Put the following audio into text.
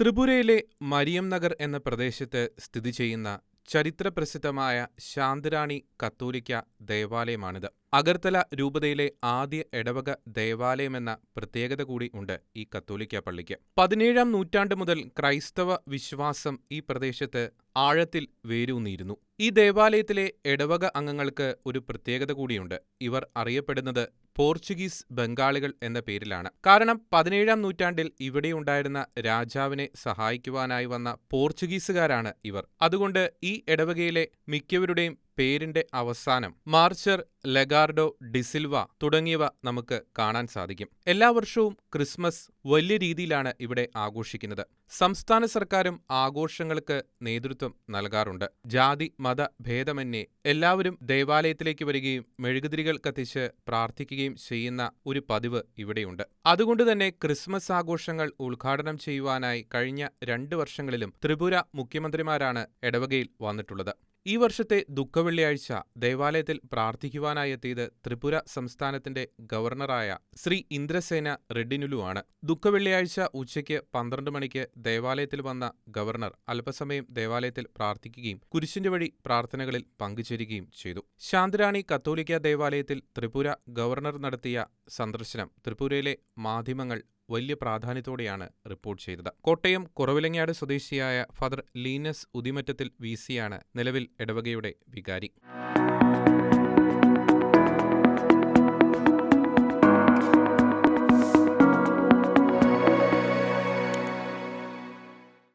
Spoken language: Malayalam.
ത്രിപുരയിലെ മരിയം നഗർ എന്ന പ്രദേശത്ത് സ്ഥിതി ചെയ്യുന്ന ചരിത്രപ്രസിദ്ധമായ ശാന്തരാണി കത്തോലിക്ക ദേവാലയമാണിത്. അഗർത്തല രൂപതയിലെ ആദ്യ ഇടവക ദേവാലയമെന്ന പ്രത്യേകത കൂടി ഉണ്ട് ഈ കത്തോലിക്കാ പള്ളിക്ക്. പതിനേഴാം നൂറ്റാണ്ട് മുതൽ ക്രൈസ്തവ വിശ്വാസം ഈ പ്രദേശത്ത് ആഴത്തിൽ വേരൂന്നിയിരുന്നു. ഈ ദേവാലയത്തിലെ ഇടവക അംഗങ്ങൾക്ക് ഒരു പ്രത്യേകത കൂടിയുണ്ട്. ഇവർ അറിയപ്പെടുന്നത് പോർച്ചുഗീസ് ബംഗാളികൾ എന്ന പേരിലാണ്. കാരണം പതിനേഴാം നൂറ്റാണ്ടിൽ ഇവിടെയുണ്ടായിരുന്ന രാജാവിനെ സഹായിക്കുവാനായി വന്ന പോർച്ചുഗീസുകാരാണ് ഇവർ. അതുകൊണ്ട് ഈ ഇടവകയിലെ മിക്കവരുടെയും പേരിന്റെ അവസാനം മാർച്ചർ ലഗാർഡോ ഡിസിൽവ തുടങ്ങിയവ നമുക്ക് കാണാൻ സാധിക്കും. എല്ലാ വർഷവും ക്രിസ്മസ് വലിയ രീതിയിലാണ് ഇവിടെ ആഘോഷിക്കുന്നത്. സംസ്ഥാന സർക്കാരും ആഘോഷങ്ങൾക്ക് നേതൃത്വം നൽകാറുണ്ട്. ജാതി മത ഭേദമന്യേ എല്ലാവരും ദേവാലയത്തിലേക്ക് വരികയും മെഴുകുതിരികൾ കത്തിച്ച് പ്രാർത്ഥിക്കുകയും ചെയ്യുന്ന ഒരു പതിവ് ഇവിടെയുണ്ട്. അതുകൊണ്ട് തന്നെ ക്രിസ്മസ് ആഘോഷങ്ങൾ ഉദ്ഘാടനം ചെയ്യുവാനായി കഴിഞ്ഞ രണ്ട് വർഷങ്ങളിലും ത്രിപുര മുഖ്യമന്ത്രിമാരാണ് ഇടവകയിൽ വന്നിട്ടുള്ളത്. ഈ വർഷത്തെ ദുഃഖവെള്ളിയാഴ്ച ദേവാലയത്തിൽ പ്രാർത്ഥിക്കുവാനായി എത്തിയത് ത്രിപുര സംസ്ഥാനത്തിന്റെ ഗവർണറായ ശ്രീ ഇന്ദ്രസേന റെഡ്ഡിനുലു ആണ്. ദുഃഖവെള്ളിയാഴ്ച ഉച്ചയ്ക്ക് പന്ത്രണ്ട് മണിക്ക് ദേവാലയത്തിൽ വന്ന ഗവർണർ അല്പസമയം ദേവാലയത്തിൽ പ്രാർത്ഥിക്കുകയും കുരിശിന്റെ വഴി പ്രാർത്ഥനകളിൽ പങ്കുചേരുകയും ചെയ്തു. ശാന്തിരാണി കത്തോലിക്ക ദേവാലയത്തിൽ ത്രിപുര ഗവർണർ നടത്തിയ സന്ദർശനം ത്രിപുരയിലെ മാധ്യമങ്ങൾ വലിയ പ്രാധാന്യത്തോടെയാണ് റിപ്പോർട്ട് ചെയ്തത്. കോട്ടയം കുറവിലങ്ങാട് സ്വദേശിയായ ഫാദർ ലീനസ് ഉദിമറ്റത്തിൽ വിസിയാണ് നിലവിൽ ഇടവകയുടെ വികാരി.